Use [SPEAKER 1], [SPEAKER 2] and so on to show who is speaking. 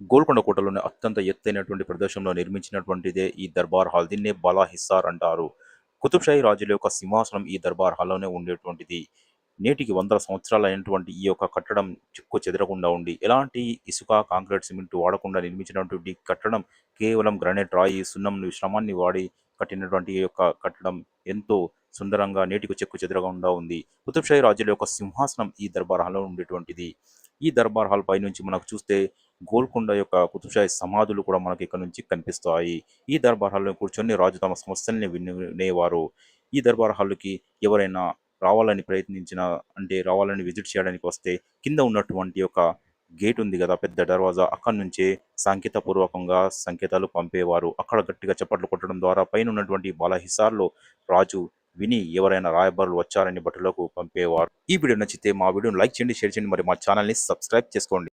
[SPEAKER 1] గోల్కొండ కోటలోని అత్యంత ఎత్తైనటువంటి ప్రదేశంలో నిర్మించినటువంటిదే ఈ దర్బార్ హాల్. దీన్నే బాలా హిస్సార్ అంటారు. కుతుబ్షాహి రాజుల యొక్క సింహాసనం ఈ దర్బార్ హాల్లోనే ఉండేటువంటిది. నేటికి వందల సంవత్సరాలు అయినటువంటి ఈ యొక్క కట్టడం చిక్కు చెదరకుండా ఉండి ఎలాంటి ఇసుక కాంక్రీట్ సిమెంట్ వాడకుండా నిర్మించినటువంటి కట్టడం కేవలం గ్రానైట్ రాయి సున్నం శ్రమాన్ని వాడి కట్టినటువంటి ఈ యొక్క కట్టడం ఎంతో సుందరంగా నేటికి చెక్కు చెదరకుండా ఉంది. కుతుబ్షాహి రాజుల యొక్క సింహాసనం ఈ దర్బార్ హాల్లో ఉండేటువంటిది. ఈ దర్బార్ హాల్ పై నుంచి మనకు చూస్తే గోల్కొండ యొక్క కుతుబ్షాహీ సమాధులు కూడా మనకి ఇక్కడ నుంచి కనిపిస్తాయి. ఈ దర్బార్ హాల్లో కూర్చొని రాజు తమ సమస్యల్ని వినేవారు. ఈ దర్బార్ హాల్కి ఎవరైనా రావాలని ప్రయత్నించిన అంటే రావాలని విజిట్ చేయడానికి వస్తే కింద ఉన్నటువంటి ఒక గేట్ ఉంది కదా పెద్ద దర్వాజా అక్కడి నుంచే సాంకేతపూర్వకంగా సంకేతాలు పంపేవారు. అక్కడ గట్టిగా చప్పట్లు కొట్టడం ద్వారా పైన ఉన్నటువంటి బాలహిసార్లో రాజు విని ఎవరైనా రాయబారులు వచ్చారని భటులకు పంపేవారు. ఈ వీడియో నచ్చితే మా వీడియోను లైక్ చేయండి షేర్ చేయండి మరి మా ఛానల్ని సబ్స్క్రైబ్ చేసుకోండి.